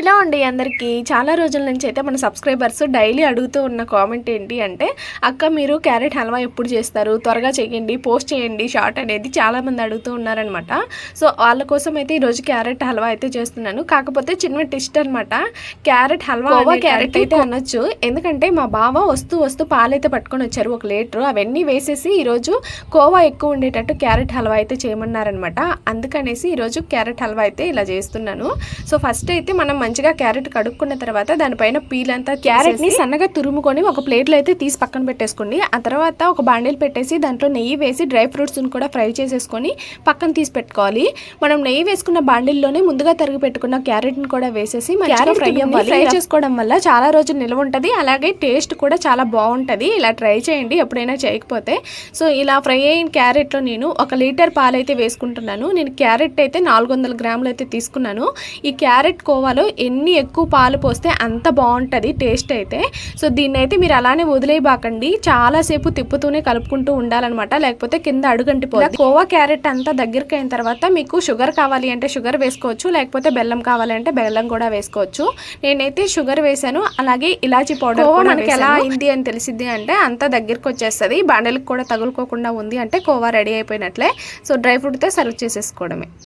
ఇలా ఉండి అందరికీ. చాలా రోజుల నుంచి అయితే మన సబ్స్క్రైబర్స్ డైలీ అడుగుతూ ఉన్న కామెంట్ ఏంటి అంటే అక్క మీరు క్యారెట్ హల్వా ఎప్పుడు చేస్తారు? త్వరగా చేయండి పోస్ట్ చేయండి షార్ట్ అనేది చాలామంది అడుగుతూ ఉన్నారనమాట సో వాళ్ళ కోసం అయితే ఈరోజు క్యారెట్ హల్వా అయితే చేస్తున్నాను. కాకపోతే చిన్న టెస్ట్ అనమాట క్యారెట్ హల్వా కోవా క్యారెట్ అయితే అనొచ్చు. ఎందుకంటే మా బావ వస్తూ వస్తూ పాలైతే పట్టుకొని వచ్చారు ఒక లీటర్. అవన్నీ వేసేసి ఈరోజు కోవా ఎక్కువ ఉండేటట్టు క్యారెట్ హల్వా అయితే చేయమన్నారనమాట అందుకనేసి ఈరోజు క్యారెట్ హల్వా అయితే ఇలా చేస్తున్నాను. సో ఫస్ట్ అయితే మనం మంచిగా క్యారెట్ కడుక్కున్న తర్వాత దానిపైన పీల్ అంతా క్యారెట్ని సన్నగా తురుముకొని ఒక ప్లేట్లో అయితే తీసి పక్కన పెట్టేసుకోండి. ఆ తర్వాత ఒక బాండిల్ పెట్టేసి దాంట్లో నెయ్యి వేసి డ్రై ఫ్రూట్స్ కూడా ఫ్రై చేసేసుకొని పక్కన తీసి పెట్టుకోవాలి. మనం నెయ్యి వేసుకున్న బాండిల్లోనే ముందుగా తరిగి పెట్టుకున్న క్యారెట్ని కూడా వేసేసి క్యారెట్ ఫ్రై అవ్వాలి. ఫ్రై చేసుకోవడం వల్ల చాలా రోజులు నిల్వ ఉంటుంది. అలాగే టేస్ట్ కూడా చాలా బాగుంటుంది. ఇలా ట్రై చేయండి ఎప్పుడైనా చేయకపోతే. సో ఇలా ఫ్రై అయిన క్యారెట్లో నేను ఒక లీటర్ పాలు అయితే వేసుకుంటున్నాను. నేను క్యారెట్ అయితే నాలుగు వందల గ్రాములు అయితే తీసుకున్నాను. ఈ క్యారెట్ కోవాలో ఎన్ని ఎక్కువ పాలు పోస్తే అంత బాగుంటుంది టేస్ట్ అయితే. సో దీన్ని అయితే మీరు అలానే వదిలేయబాకండి. చాలాసేపు తిప్పుతూనే కలుపుకుంటూ ఉండాలన్నమాట. లేకపోతే కింద అడుగంటిపోతుంది కోవా క్యారెట్ అంతా దగ్గరికి అయిన తర్వాత మీకు షుగర్ కావాలి అంటే షుగర్ వేసుకోవచ్చు. లేకపోతే బెల్లం కావాలి అంటే బెల్లం కూడా వేసుకోవచ్చు. నేనైతే షుగర్ వేసాను. అలాగే ఇలాచీ పౌడర్ మనకి ఎలా అయింది అని తెలిసింది అంటే అంతా దగ్గరికి వచ్చేస్తుంది బాండలకు కూడా తగులుకోకుండా ఉంది అంటే కోవా రెడీ అయిపోయినట్లే. సో డ్రై ఫ్రూట్తో సర్వ్ చేసేసుకోవడమే.